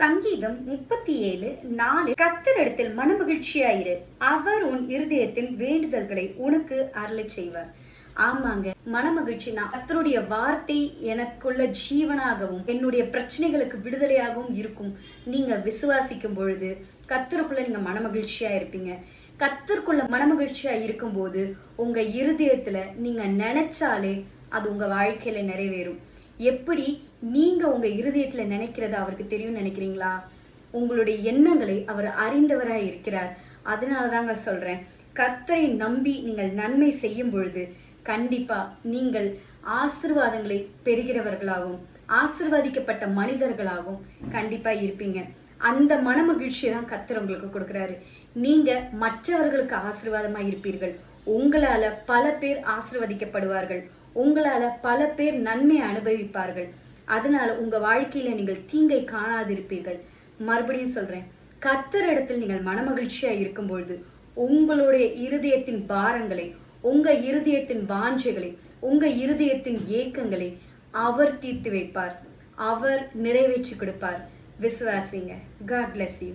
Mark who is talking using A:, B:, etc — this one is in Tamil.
A: சங்கீதம் முப்பத்தி ஏழு நாலு கத்தரிடத்தில் மனமகிழ்ச்சியாயிரு. அவர் உன் இருதயத்தின் வேண்டுதல்களை உனக்கு அருளை செய்வார். ஆமாங்க மனமகிழ்ச்சினா கத்தருடைய வார்த்தை எனக்குள்ள ஜீவனாகவும் என்னுடைய பிரச்சனைகளுக்கு விடுதலையாகவும் இருக்கும். நீங்க விசுவாசிக்கும் பொழுது கத்தருக்குள்ள நீங்க மனமகிழ்ச்சியா இருப்பீங்க. கத்தருக்குள்ள மனமகிழ்ச்சியா இருக்கும்போது உங்க இருதயத்துல நீங்க நினைச்சாலே அது உங்க வாழ்க்கையில நிறைவேறும். எப்படி நீங்க உங்க இருதயத்துல நினைக்கிறத அவருக்கு தெரியும் நினைக்கிறீங்களா? உங்களுடைய எண்ணங்களை அவர் அறிந்தவராய் இருக்கிறார். அதனாலதாங்க சொல்றேன் கத்தரை நம்பி நீங்கள் நன்மை செய்யும் பொழுது கண்டிப்பா நீங்கள் ஆசிர்வாதங்களை பெறுகிறவர்களாகவும் ஆசிர்வதிக்கப்பட்ட மனிதர்களாகவும் கண்டிப்பா இருப்பீங்க. அந்த மன மகிழ்ச்சியை தான் கத்தர் உங்களுக்கு கொடுக்குறாரு. நீங்க மற்றவர்களுக்கு ஆசிர்வாதமா இருப்பீர்கள். உங்களால பல பேர் ஆசிர்வதிக்கப்படுவார்கள். உங்களால பல பேர் நன்மை அனுபவிப்பார்கள். அதனால உங்க வாழ்க்கையில நீங்கள் தீங்கை காணாதிருப்பீர்கள். மறுபடியும் சொல்றேன் கத்தர் இடத்தில் நீங்கள் மனமகிழ்ச்சியா இருக்கும் பொழுது உங்களுடைய இருதயத்தின் பாரங்களை உங்க இருதயத்தின் வாஞ்சைகளை உங்க இருதயத்தின் ஏக்கங்களை அவர் தீர்த்து வைப்பார். அவர் நிறைவேற்றி கொடுப்பார். விசுவாசிங்க. God bless you